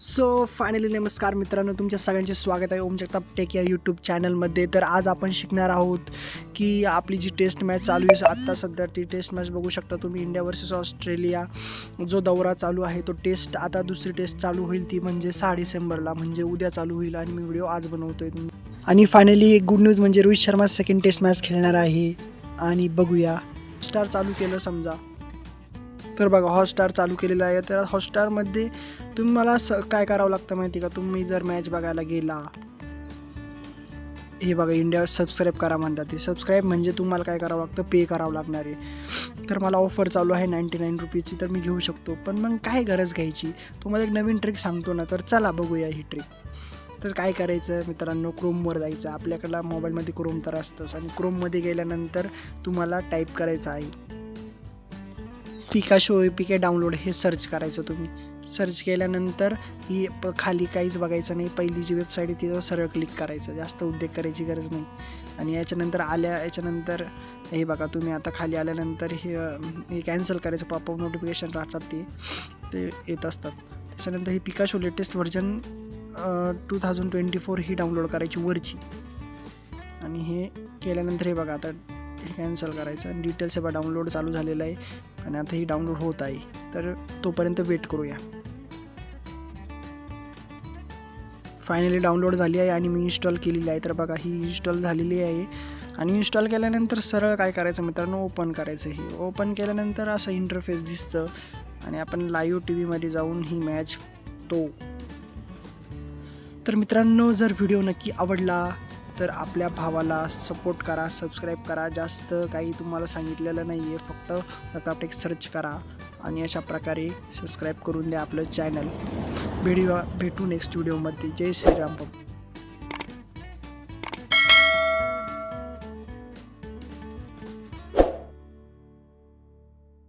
So finally नमस्कार मित्रांनो तुमच्या सगळ्यांचे स्वागत आहे ओम जगताप टेक या यूट्यूब चॅनलमध्ये तर आज आपण शिकणार आहोत की आपली जी टेस्ट मॅच चालू आहे आत्ता सध्या ती टेस्ट मॅच बघू शकता तुम्ही. इंडिया वर्सेस ऑस्ट्रेलिया जो दौरा चालू आहे तो टेस्ट आता दुसरी टेस्ट चालू होईल ती म्हणजे सहा डिसेंबरला म्हणजे उद्या चालू होईल आणि मी व्हिडिओ आज बनवतो आहे आणि फायनली एक गुड न्यूज म्हणजे Rohit Sharma second test match खेळणार आहे आणि बघूया. स्टार चालू केलं समजा. तर बघा हॉटस्टार चालू केलेलं आहे. तर हॉटस्टारमध्ये तुम्हाला स काय करावं लागतं माहिती का? तुम्ही जर मॅच बघायला गेला हे बघा इंडियावर सबस्क्राईब करा म्हणतात ते. सबस्क्राईब म्हणजे तुम्हाला काय करावं लागतं? पे करावं लागणार आहे. तर मला ऑफर चालू आहे नाईंटी नाईन रुपीजची तर मी घेऊ शकतो. पण मग काय गरज घ्यायची? तुम्हाला एक नवीन ट्रिक सांगतो ना तर चला बघूया ही ट्रिक तर काय करायचं मित्रांनो? क्रोमवर जायचं. आपल्याकडला मोबाईलमध्ये क्रोम तर असतंच. आणि क्रोममध्ये गेल्यानंतर तुम्हाला टाईप करायचं आहे. पिकाशो पी के डाउनलोड हे सर्च करायचं तुम्ही. सर्च केल्यानंतर ही प खाली काहीच बघायचं नाही. पहिली जी वेबसाईट आहे तिथं सरळ क्लिक करायचं. जास्त उद्योग करायची गरज नाही. आणि याच्यानंतर आल्या याच्यानंतर हे बघा तुम्ही आता खाली आल्यानंतर हे हे कॅन्सल करायचं. पॉपअप नोटिफिकेशन राहतात ते ते येत असतात. त्याच्यानंतर ही Pikashow latest version two thousand twenty four ही डाउनलोड करायची वरची. आणि हे केल्यानंतर हे बघा आता कॅन्सल करायचं. आणि डिटेल्स सेवा डाउनलोड चालू झालेला आहे. आणि आता ही डाउनलोड होत आहे. तर तोपर्यंत वेट करूया. फायनली डाउनलोड झाली आहे आणि मी इन्स्टॉल केलेली आहे. तर बघा ही इन्स्टॉल झालेली आहे. आणि इन्स्टॉल केल्यानंतर सरळ काय करायचं मित्रांनो? ओपन करायचं हे ओपन केल्यानंतर असं इंटरफेस दिसतं. आणि आपण लाईव्ह टी व्हीमध्ये जाऊन ही मॅच तो. तर मित्रांनो जर व्हिडिओ नक्की आवडला तर आपल्या भावाला सपोर्ट करा सबस्क्राईब करा. जास्त काही तुम्हाला सांगितलेलं नाही आहे फक्त प्रतापटेक सर्च करा आणि अशा प्रकारे सबस्क्राईब करून द्या आपलं चॅनल भेटू भेटू नेक्स्ट व्हिडिओमध्ये जय श्रीराम